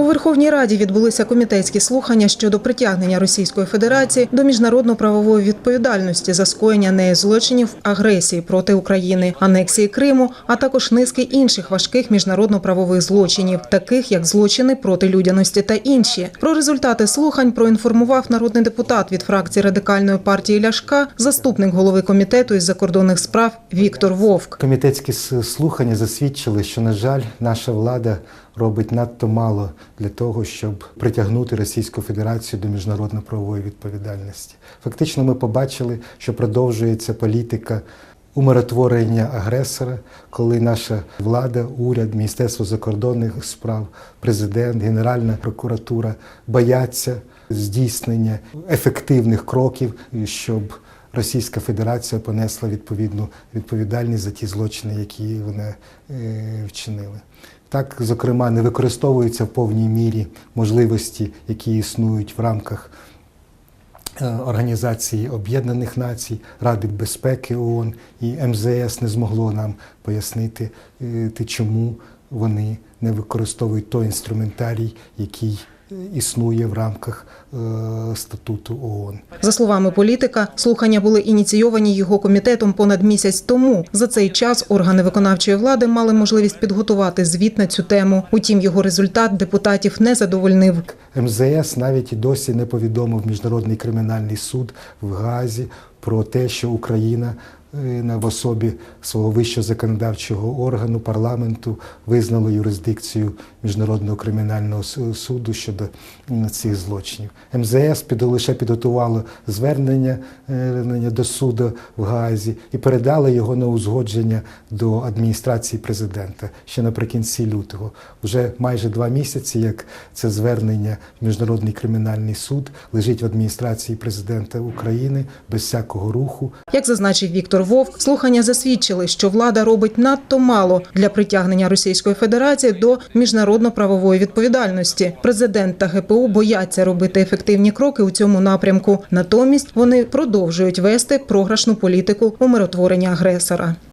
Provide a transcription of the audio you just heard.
У Верховній Раді відбулися комітетські слухання щодо притягнення Російської Федерації до міжнародно-правової відповідальності за скоєння нею злочинів агресії проти України, анексії Криму, а також низки інших важких міжнародно-правових злочинів, таких як злочини проти людяності та інші. Про результати слухань проінформував народний депутат від фракції радикальної партії Ляшка, заступник голови комітету із закордонних справ Віктор Вовк. Комітетські слухання засвідчили, що, на жаль, наша влада робить надто мало для того, щоб притягнути Російську Федерацію до міжнародно-правової відповідальності. Фактично, ми побачили, що продовжується політика умиротворення агресора, коли наша влада, уряд, Міністерство закордонних справ, президент, Генеральна прокуратура бояться здійснення ефективних кроків, щоб Російська Федерація понесла відповідну відповідальність за ті злочини, які вони е, вчинили. Так, зокрема, не використовуються в повній мірі можливості, які існують в рамках е, Організації Об'єднаних Націй, Ради безпеки ООН і МЗС не змогло нам пояснити, е, чому вони не використовують той інструментарій, який існує в рамках е, статуту ООН. За словами політика, слухання були ініційовані його комітетом понад місяць тому. За цей час органи виконавчої влади мали можливість підготувати звіт на цю тему. Утім, його результат депутатів не задовольнив. МЗС навіть і досі не повідомив Міжнародний кримінальний суд в Газі про те, що Україна е, на- в особі свого вищого законодавчого органу парламенту визнала юрисдикцію Міжнародного кримінального суду щодо цих злочинів. МЗС під, лише підготувало звернення е, до суду в Газі і передало його на узгодження до адміністрації президента ще наприкінці лютого. Вже майже два місяці, як це звернення в Міжнародний кримінальний суд лежить в адміністрації президента України без всякого руху. Як зазначив Віктор Вовк, слухання засвідчили, що влада робить надто мало для притягнення Російської Федерації до міжнародно-правової відповідальності. Президент та ГПУ бояться робити ефективні кроки у цьому напрямку. Натомість вони продовжують вести програшну політику умиротворення агресора.